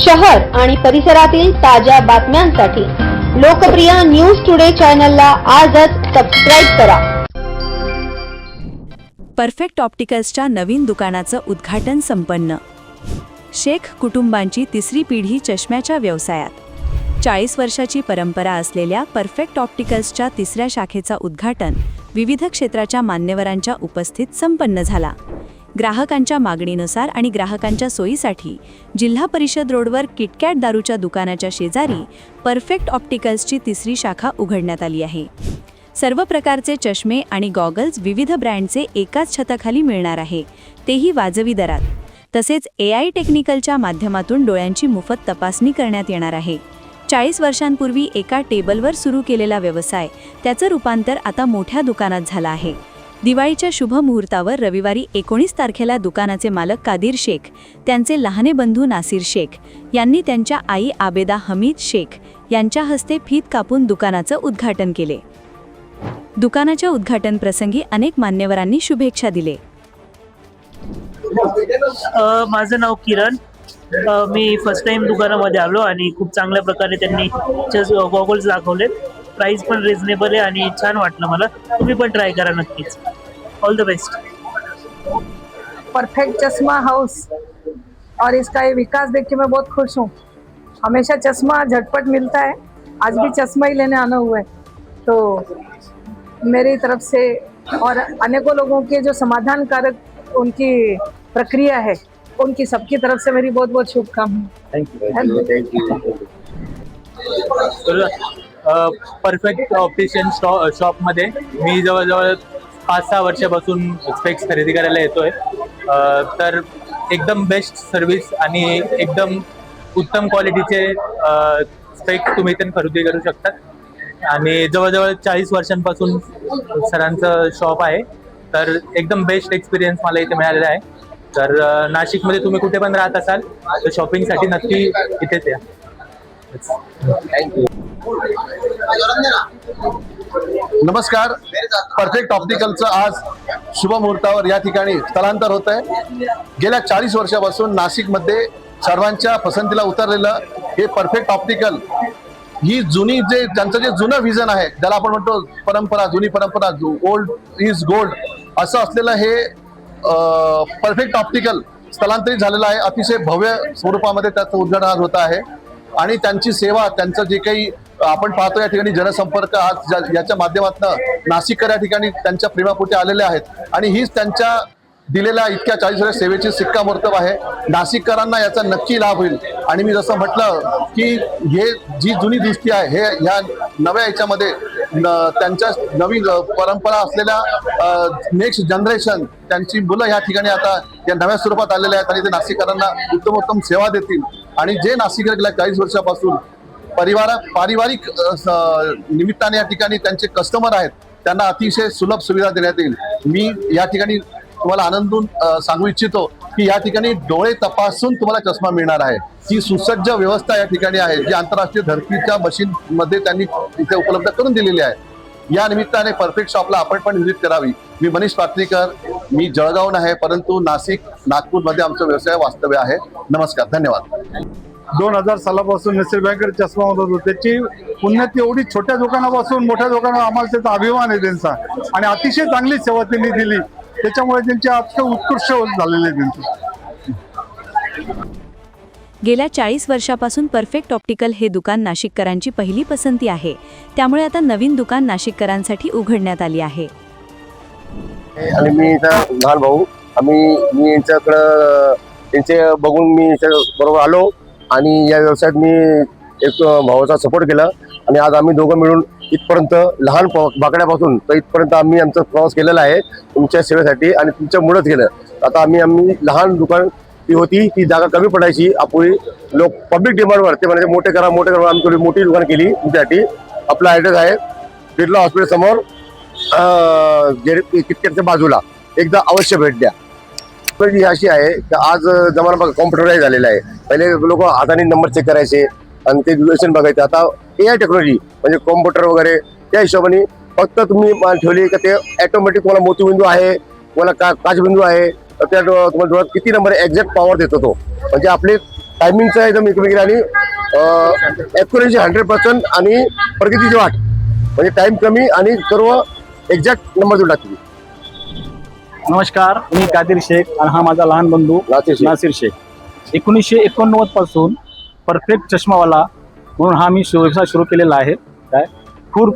शहर आणि परिसरातील ताज्या बातम्यांसाठी लोकप्रिय न्यूज टुडे चॅनलला आजच सबस्क्राईब करा. परफेक्ट ऑप्टिकल्सच्या नवीन दुकानाचं उद्घाटन संपन्न. शेख कुटुंबांची तिसरी पिढी चष्म्याच्या व्यवसायात. चाळीस वर्षाची परंपरा असलेल्या परफेक्ट ऑप्टिकल्सच्या तिसऱ्या शाखेचा उद्घाटन विविध क्षेत्राच्या मान्यवरांच्या उपस्थित संपन्न झाला. ग्राहकांच्या मागणीनुसार आणि ग्राहकांच्या सोयीसाठी जिल्हा परिषद रोडवर किटकॅट दारूच्या दुकानाच्या शेजारी परफेक्ट ऑप्टिकल्सची तिसरी शाखा उघडण्यात आली आहे. सर्व प्रकारचे चष्मे आणि गॉगल्स विविध ब्रँडचे एकाच छताखाली मिळणार आहे. तेही वाजवी दरात. तसेच ए आय टेक्निकलच्या माध्यमातून डोळ्यांची मोफत तपासणी करण्यात येणार आहे. चाळीस वर्षांपूर्वी एका टेबलवर सुरू केलेला व्यवसाय त्याचं रूपांतर आता मोठ्या दुकानात झालं आहे. दिवाळीच्या शुभ मुहूर्तावर रविवारी एकोणीस तारखेला दुकानाचे मालक कादीर शेख त्यांचे लहाने बंधू नासिर शेख यांनी त्यांच्या आई आबेदा हमीद शेख यांच्या हस्ते फीत कापून दुकानाचं उद्घाटन केले. दुकानाच्या उद्घाटन प्रसंगी अनेक मान्यवरांनी शुभेच्छा दिले. माझं नाव किरण. मी फर्स्ट टाइम दुकानामध्ये आलो आणि खूप चांगल्या प्रकारे त्यांनी गॉगल्स दाखवले प्राइस पण रिझनेबल आहे आणि छान वाटलं मला. तुम्ही पण ट्राय करा नक्कीच. All the best perfect Chashma house और इसका ये विकास देख के मैं बहुत खुश हूँ। हमेशा चश्मा झटपट मिलता है। आज भी चश्मा ही लेने आना हुआ है। तो मेरी तरफ से और अनेकों लोगों के जो समाधान कारक उनकी प्रक्रिया है उनकी सबकी तरफ से मेरी बहुत बहुत शुभकामनाएं परफेक्ट ऑप्टिशियन शॉपमध्ये मी जवळजवळ पाच सहा वर्षापासून स्पेक्स खरेदी करायला येतोय. तर एकदम बेस्ट सर्विस आणि एकदम उत्तम क्वालिटीचे स्पेक्स तुम्ही इथे खरेदी करू शकता. आणि जवळजवळ चाळीस वर्षांपासून सरांचं शॉप आहे. तर एकदम बेस्ट एक्सपिरियन्स मला इथे मिळालेला आहे. तर नाशिकमध्ये तुम्ही कुठे पण राहत असाल तर शॉपिंगसाठी नक्की इथेच या. थँक्यू नमस्कार. परफेक्ट ऑप्टिकलचं आज शुभ मुहूर्तावर या ठिकाणी स्थलांतर होत आहे गेल्या चाळीस वर्षापासून नाशिकमध्ये सर्वांच्या पसंतीला उतरलेलं हे परफेक्ट ऑप्टिकल ही जुनी जे ज्यांचं जे जुनं व्हिजन आहे ज्याला आपण म्हणतो परंपरा जुनी परंपरा ओल्ड इज गोल्ड असं असलेलं हे परफेक्ट ऑप्टिकल स्थलांतरित झालेलं आहे. अतिशय भव्य स्वरूपामध्ये त्याचं उद्घाटन आज होत आहे. आणि त्यांची सेवा त्यांचं जे काही आपण पाहतो या ठिकाणी जनसंपर्क आज ज्या- याच्या माध्यमातून नाशिककर या ठिकाणी त्यांच्या प्रेमापोटी आलेले आहेत. आणि हीच त्यांच्या दिलेल्या इतक्या चाळीस हजार सेवेची शिक्कामोर्तब आहे. नाशिककरांना याचा नक्की लाभ होईल. आणि मी जसं म्हटलं की हे जी जुनी दृष्टी आहे हे ह्या नव्या याच्यामध्ये न- त्यांच्या नवीन परंपरा असलेल्या नेक्स्ट जनरेशन त्यांची मुलं ह्या ठिकाणी आता या नव्या स्वरूपात आलेल्या आहेत आणि ते नाशिककरांना उत्तम उत्तम सेवा देतील. आणि जे नाशिकला गेल्या चाळीस वर्षापासून परिवारा पारिवारिक निमित्ताने या ठिकाणी त्यांचे कस्टमर आहेत त्यांना अतिशय सुलभ सुविधा देण्यात येईल. मी या ठिकाणी तुम्हाला आनंदून सांगू इच्छितो की या ठिकाणी डोळे तपासून तुम्हाला चष्मा मिळणार आहे. ती सुसज्ज व्यवस्था या ठिकाणी आहे जी आंतरराष्ट्रीय धर्तीच्या मशीनमध्ये त्यांनी इथे उपलब्ध करून दिलेली आहे. या निमित्ताने परफेक्ट शॉपला आपण पण व्हिजिट करावी. मी मनीष पात्रीकर मी जळगावून आहे परंतु नाशिक नागपूरमध्ये आमचं व्यवसाय वास्तव्य आहे. नमस्कार धन्यवाद. दोन हजार सालापासून नसीर बँकर चष्मा होत होतो. त्याची उन्नती एवढी छोट्या दुकानापासून मोठ्या दुकाना आम्हाला त्याचा अभिमान आहे त्यांचा. आणि अतिशय चांगली सेवा त्यांनी दिली. त्याच्यामुळे त्यांचे अत्यंत उत्कृष्ट झालेले आहे त्यांचे. गेल्या चाळीस वर्षापासून परफेक्ट ऑप्टिकल हे दुकान नाशिककरांची पहिली पसंती आहे. त्यामुळे आता नवीन दुकान नाशिककरांसाठी उघडण्यात आली आहे. आणि मी इथं लहान भाऊ. आम्ही मी यांच्याकडं त्यांचे बघून मी बरोबर आलो. आणि या व्यवसायात मी एक भावाचा सपोर्ट केला. आणि आज आम्ही दोघं मिळून इथपर्यंत लहान बाकड्यापासून तर इथपर्यंत आम्ही आमचा प्रवास केलेला आहे तुमच्या सेवेसाठी आणि तुमच्यामुळेच केलं. आता आम्ही आम्ही लहान दुकान ती होती ती जागा कमी पडायची. अपुरी लोक पब्लिक डिमांडवर ते म्हणजे मोठे करा मोठे करा आम्ही थोडी मोठी दुकान केली तुमच्यासाठी. आपला ॲड्रेस आहे बिर्ला हॉस्पिटल समोर क्रिकेटच्या बाजूला. एकदा अवश्य भेट द्या. पण अशी आहे की आज जमाना बघा कॉम्प्युटराईज झालेला आहे. पहिले लोक हाताने नंबर चेक करायचे आणि ते दुर्दर्शन बघायचं. आता ए आय टेक्नॉलॉजी म्हणजे कॉम्प्युटर वगैरे त्या हिशोबाने फक्त तुम्ही ठेवली का ते ॲटोमॅटिक तुम्हाला मोतीबिंदू आहे तुम्हाला का काचबिंदू आहे तर त्या तुम्हाला डोळ्यात किती नंबर एक्झॅक्ट पॉवर देतो तो. म्हणजे आपले टायमिंगचं एकदम एकमेकीने आणि ॲक्युरेसी हंड्रेड पर्सेंट आणि प्रगतीची वाट. म्हणजे टाईम कमी आणि सर्व एक्झॅक्ट नंबर देऊन टाकली नमस्कार मी कादिर शेख आणि हा माझा लहान बंधू नासिर शेख. नासिर शेख. एकोणीसशे एकोणनव्वदपासून परफेक्ट चष्मावाला म्हणून हा मी व्यवसाय सुरू केलेला आहे. काय? खूप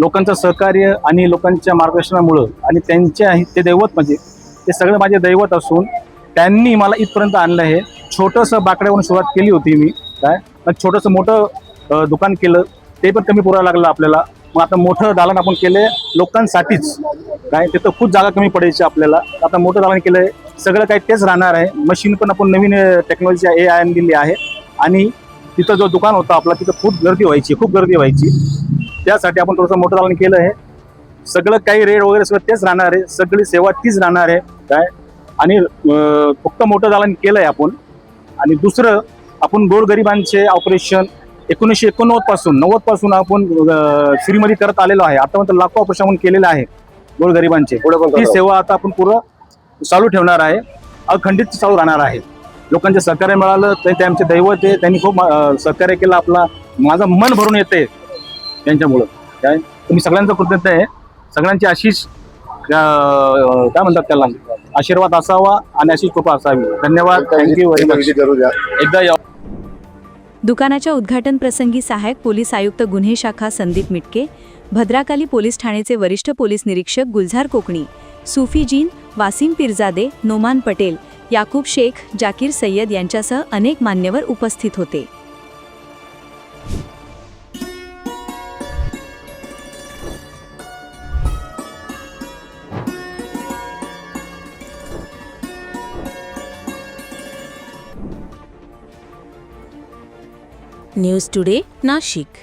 लोकांचं सहकार्य आणि लोकांच्या मार्गदर्शनामुळं आणि त्यांचे आहे ते दैवत म्हणजे ते सगळं माझे दैवत असून त्यांनी मला इथपर्यंत आणलं आहे. छोटंसं बाकड्यावरून सुरुवात केली होती मी. काय? मग छोटंसं मोठं दुकान केलं. ते पण कमी पुरावं लागलं आपल्याला. मग आता मोठं दालन आपण केलं लोकांसाठीच. काय तिथं खूप जागा कमी पडायची आपल्याला. आता मोठं दालन केलंय सगळं काही तेच राहणार आहे. मशीन पण आपण नवीन टेक्नॉलॉजी ए आय दिली आहे. आणि तिथं जो दुकान होता आपला तिथं खूप गर्दी व्हायची खूप गर्दी व्हायची. त्यासाठी आपण थोडंसं मोठं दालन केलं आहे सगळं काही रेट वगैरे सगळं तेच राहणार आहे. सगळी सेवा तीच राहणार आहे. काय? आणि फक्त मोठं दालन केलं आहे आपण. आणि दुसरं आपण गोरगरिबांचे ऑपरेशन एकोणीसशे एकोणनव्वदपासून नव्वदपासून आपण फ्रीमध्ये करत आलेलो आहे. आतापर्यंत लाखो ऑपरेशन आपण केलेलं आहे गोरगरिबांचे. करा. सेवा आता आपण पुरं चालू ठेवणार आहे. अखंडित चालू राहणार आहे. लोकांचे सहकार्य मिळालं ते ते आमचे दैवत आहे. त्यांनी खूप सहकार्य केलं. आपला माझं मन भरून येते त्यांच्यामुळं. काय? तुम्ही सगळ्यांचं कृतज्ञ आहे. सगळ्यांची आशिष काय म्हणतात त्याला? आशीर्वाद असावा आणि अशीच कृपा असावी. धन्यवाद. थँक्यू व्हेरी मच एकदा या दुकानाच्या उद्घाटन प्रसंगी सहाय्यक पोलीस आयुक्त गुन्हे शाखा संदीप मिटके भद्राकाली पोलीस ठाणेचे वरिष्ठ पोलीस निरीक्षक गुलझार कोकणी सुफी जीन वासिम पिरजादे नोमान पटेल याकूब शेख जाकीर सय्यद यांच्यासह अनेक मान्यवर उपस्थित होते. News today Nashik